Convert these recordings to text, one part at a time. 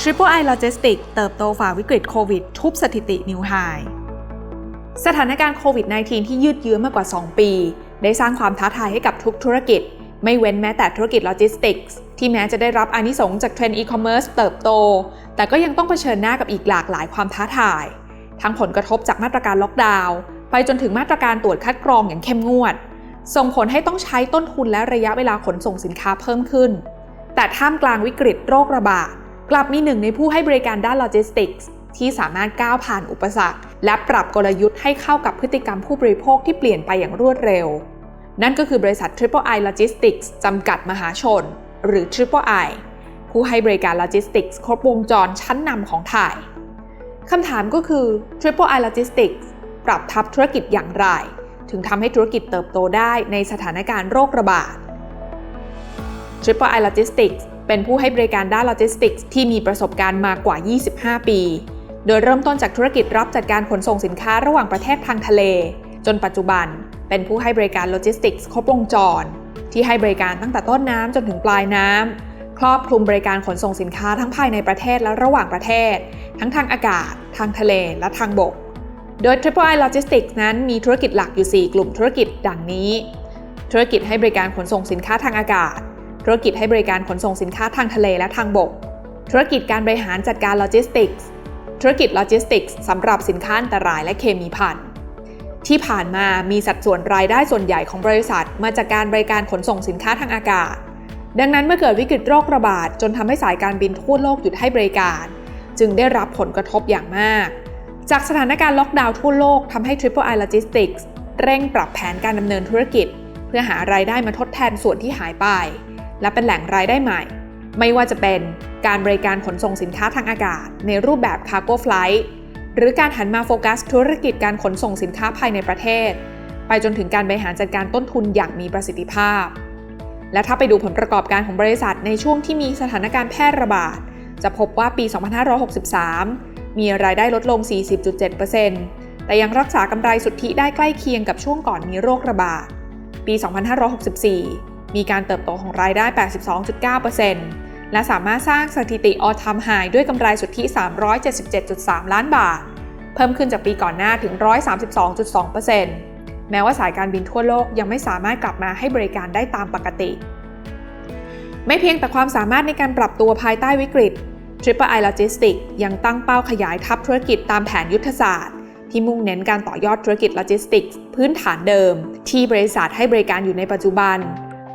Triple I Logistics เติบโตฝ่าวิกฤตโควิด ทุบสถิตินิวไฮสถานการณ์โควิด -19 ที่ยืดเยื้อมากกว่า 2 ปี ได้สร้างความท้าทายให้กับทุกธุรกิจ ไม่เว้นแม้แต่ธุรกิจโลจิสติกส์ที่แม้จะได้รับอานิสงส์จากเทรนด์อีคอมเมิร์ซเติบโต แต่ก็ยังต้องเผชิญหน้ากับอีกหลากหลายความท้าทาย ทั้งผลกระทบจากมาตรการล็อกดาวน์ไปจนถึงมาตรการตรวจคัดกรองอย่างเข้มงวด ส่งผลให้ต้องใช้ต้นทุนและระยะเวลาขนส่งสินค้าเพิ่มขึ้น แต่ท่ามกลางวิกฤตโรคระบาด กลับมีหนึ่งในผู้ให้บริการด้านโลจิสติกส์ที่สามารถก้าวผ่านอุปสรรค และปรับกลยุทธ์ให้เข้ากับพฤติกรรมผู้บริโภคที่เปลี่ยนไปอย่างรวดเร็ว นั่นก็คือบริษัท Triple I Logistics จำกัดมหาชน หรือ Triple I ผู้ให้บริการโลจิสติกส์ครบวงจรชั้นนำของไทยคำถามก็คือ Triple I Logistics ปรับทับธุรกิจอย่างไร ถึงทำให้ธุรกิจเติบโตได้ในสถานการณ์โรคระบาด Triple I Logistics เป็นผู้ให้บริการด้านโลจิสติกส์ที่มีประสบการณ์มากกว่า 25 ปี โดยเริ่มต้นจากธุรกิจรับจัดการขนส่งสินค้าระหว่างประเทศทางทะเล จนปัจจุบัน เป็นผู้ให้บริการโลจิสติกส์ครบวงจร ที่ให้บริการตั้งแต่ต้นน้ำจนถึงปลายน้ำครอบคลุมบริการขนส่งสินค้าทั้งภายในประเทศและระหว่างประเทศ ทั้งทางอากาศ ทางทะเล และทางบก โดย Triple I Logistics นั้นมีธุรกิจหลักอยู่ 4 กลุ่มธุรกิจดังนี้ ธุรกิจให้บริการขนส่งสินค้าทางอากาศ ธุรกิจให้บริการขนส่งสินค้าทางทะเลและทางบก ธุรกิจการบริหารจัดการโลจิสติกส์ ธุรกิจโลจิสติกส์สำหรับสินค้าอันตรายและเคมีภัณฑ์ที่ผ่านมามีสัดส่วนรายได้ส่วนใหญ่ของบริษัท มาจากการบริการขนส่งสินค้าทางอากาศ ดังนั้นเมื่อเกิดวิกฤตโรคระบาด จนทำให้สายการบินทั่วโลกหยุดให้บริการ จึงได้รับผลกระทบอย่างมาก จากสถานการณ์ล็อกดาวน์ทั่วโลกทำให้ Triple I Logistics เร่งปรับแผนการดำเนินธุรกิจ เพื่อหารายได้มาทดแทนส่วนที่หายไป และเป็นแหล่งรายได้ใหม่ ไม่ว่าจะเป็นการบริการขนส่งสินค้าทางอากาศ ในรูปแบบ Cargo Flight หรือการหันมาโฟกัสธุรกิจการขนส่งสินค้าภายในประเทศ ไปจนถึงการบริหารจัดการต้นทุนอย่างมีประสิทธิภาพ และถ้าไปดูผลประกอบการของบริษัทในช่วงที่มีสถานการณ์แพร่ระบาด จะพบว่าปี 2563 มีรายได้ลดลง 40.7%แต่ยังรักษากำไรสุทธิได้ใกล้เคียงกับช่วงก่อนมีโรคระบาด ปี 2564 มีการเติบโตของรายได้ 82.9%และสามารถสร้างสถิติออทามไฮด้วยกำไรสุทธิ 377.3 ล้านบาท เพิ่มขึ้นจากปีก่อนหน้าถึง 132.2%แม้ว่าสายการบินทั่วโลกยังไม่สามารถกลับมาให้บริการได้ตามปกติ ไม่เพียงแต่ความสามารถในการปรับตัวภายใต้วิกฤต Triple I Logistics ยังตั้งเป้าขยายทับธุรกิจตามแผนยุทธศาสตร์ ที่มุ่งเน้นการต่อยอดธุรกิจโลจิสติกส์พื้นฐานเดิม ที่บริษัทให้บริการอยู่ในปัจจุบัน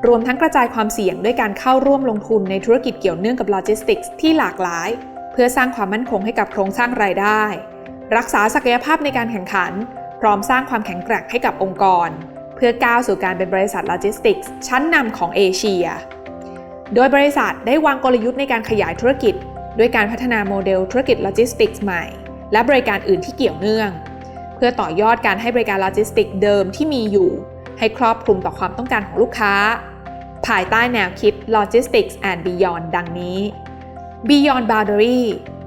รวมทั้งกระจายความเสี่ยงด้วยการเข้าร่วมลงทุนในธุรกิจเกี่ยวเนื่องกับโลจิสติกส์ที่หลากหลาย เพื่อสร้างความมั่นคงให้กับโครงสร้างรายได้ รักษาศักยภาพในการแข่งขัน พร้อมสร้างความแข็งแกร่งให้กับองค์กร เพื่อก้าวสู่การเป็นบริษัทโลจิสติกส์ชั้นนำของเอเชีย โดยบริษัทได้วางกลยุทธ์ในการขยายธุรกิจ ด้วยการพัฒนาโมเดลธุรกิจโลจิสติกส์ใหม่ และบริการอื่นที่เกี่ยวเนื่อง เพื่อต่อยอดการให้บริการโลจิสติกส์เดิมที่มีอยู่ ให้ครอบคลุมต่อความต้องการของลูกค้า ภายใต้แนวคิด Logistics and Beyond ดังนี้ Beyond Boundary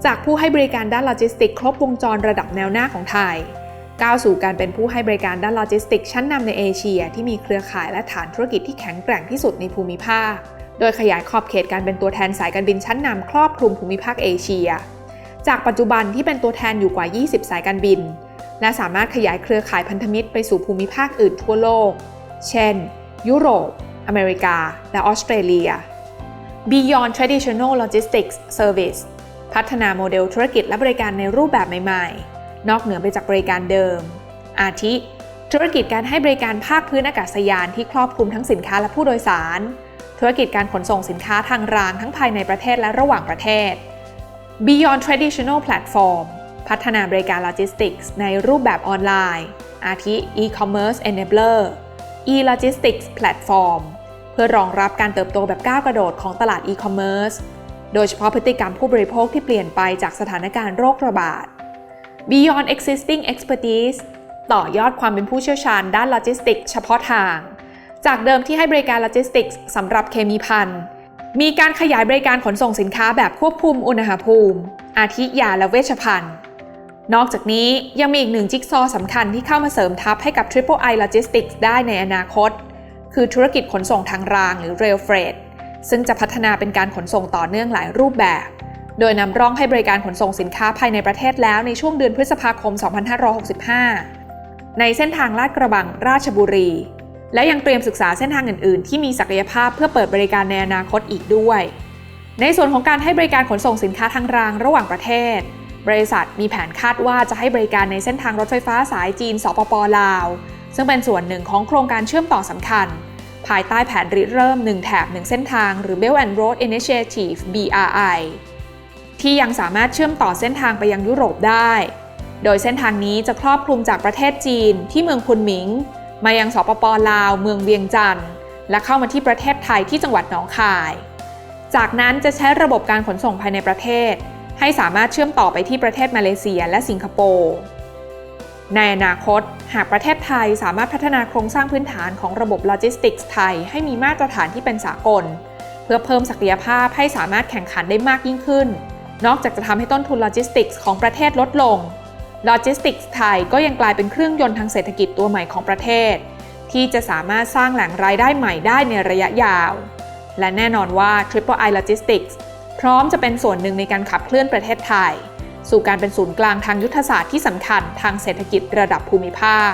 จากผู้ให้บริการด้านโลจิสติกส์ครบวงจรระดับแนวหน้าของไทย ก้าวสู่การเป็นผู้ให้บริการด้านโลจิสติกส์ชั้นนำในเอเชีย ที่มีเครือข่ายและฐานธุรกิจที่แข็งแกร่งที่สุดในภูมิภาค โดยขยายขอบเขตการเป็นตัวแทนสายการบินชั้นนำครอบคลุมภูมิภาคเอเชีย จากปัจจุบันที่เป็นตัวแทนอยู่กว่า 20 สายการบิน และสามารถขยายเครือข่ายพันธมิตรไปสู่ภูมิภาคอื่นทั่วโลก เช่น ยุโรป อเมริกา และออสเตรเลีย Beyond Traditional Logistics Service พัฒนาโมเดลธุรกิจและบริการในรูปแบบใหม่ๆ นอกเหนือไปจากบริการเดิม อาทิ ธุรกิจการให้บริการภาคพื้นอากาศยานที่ครอบคลุมทั้งสินค้าและผู้โดยสาร ธุรกิจการขนส่งสินค้าทางรางทั้งภายในประเทศและระหว่างประเทศ Beyond Traditional Platform พัฒนาบริการโลจิสติกส์ในรูปแบบออนไลน์ อาทิ E-commerce Enabler E-Logistics Platform เพื่อรองรับการเติบโตแบบก้าวกระโดดของตลาด e-commerce โดยเฉพาะพฤติกรรมผู้บริโภคที่เปลี่ยนไปจากสถานการณ์โรคระบาด Beyond Existing Expertise ต่อยอดความเป็นผู้เชี่ยวชาญด้านโลจิสติกส์เฉพาะทาง จากเดิมที่ให้บริการโลจิสติกส์สำหรับเคมีภัณฑ์มีการขยายบริการขนส่งสินค้าแบบควบคุมอุณหภูมิ อาทิยาและเวชภัณฑ์ นอกจากนี้ยังมีอีกหนึ่งจิ๊กซอว์สำคัญที่เข้ามาเสริมทัพให้กับ Triple I Logistics ได้ในอนาคต คือธุรกิจขนส่งทางรางหรือ Rail Freight ซึ่งจะพัฒนาเป็นการขนส่งต่อเนื่องหลายรูปแบบ โดยนำร่องให้บริการขนส่งสินค้าภายในประเทศแล้วในช่วงเดือนพฤษภาคม 2565 ในเส้นทางลาดกระบังราชบุรี และยังเตรียมศึกษาเส้นทางอื่น ๆ ที่มีศักยภาพเพื่อเปิดบริการในอนาคตอีกด้วย ในส่วนของการให้บริการขนส่งสินค้าทางรางระหว่างประเทศ บริษัทมีแผนคาดว่าจะให้บริการในเส้นทางรถไฟฟ้าสายจีน สปปลาว ซึ่งเป็นส่วนหนึ่งของโครงการเชื่อมต่อสำคัญ ภายใต้แผนริเริ่ม 1 แถบ 1 เส้นทาง หรือ Belt and Road Initiative BRI ที่ยังสามารถเชื่อมต่อเส้นทางไปยังยุโรปได้ โดยเส้นทางนี้จะครอบคลุมจากประเทศจีนที่เมืองคุนหมิง มายังสปปลาว เมืองเวียงจันทร์ และเข้ามาที่ประเทศไทยที่จังหวัดหนองคาย จากนั้นจะใช้ระบบการขนส่งภายในประเทศ ให้สามารถเชื่อมต่อไปที่ประเทศมาเลเซียและสิงคโปร์ในอนาคต หากประเทศไทยสามารถพัฒนาโครงสร้างพื้นฐานของระบบโลจิสติกส์ไทยให้มีมาตรฐานที่เป็นสากล เพื่อเพิ่มศักยภาพให้สามารถแข่งขันได้มากยิ่งขึ้น นอกจากจะทำให้ต้นทุนโลจิสติกส์ของประเทศลดลงโลจิสติกส์ไทยก็ยังกลายเป็นเครื่องยนต์ทางเศรษฐกิจตัวใหม่ของประเทศ ที่จะสามารถสร้างแหล่งรายได้ใหม่ได้ในระยะยาว และแน่นอนว่า Triple I Logistics พร้อมจะเป็นส่วนหนึ่งในการขับเคลื่อนประเทศไทย สู่การเป็นศูนย์กลางทางยุทธศาสตร์ที่สำคัญทางเศรษฐกิจระดับภูมิภาค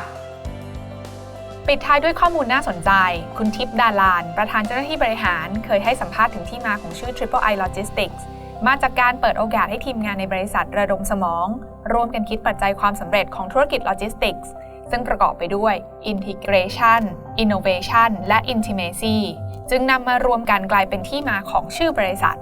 ปิดท้ายด้วยข้อมูลน่าสนใจ คุณทิพย์ดาลาน ประธานเจ้าหน้าที่บริหาร เคยให้สัมภาษณ์ถึงที่มาของชื่อ Triple I Logistics มาจากการเปิดโอกาสให้ทีมงานในบริษัทระดมสมอง ร่วมกันคิดปัจจัยความสำเร็จของธุรกิจโลจิสติกส์ซึ่งประกอบไปด้วย Integration Innovation และ Intimacy จึงนำมารวมกันกลายเป็นที่มาของชื่อบริษัท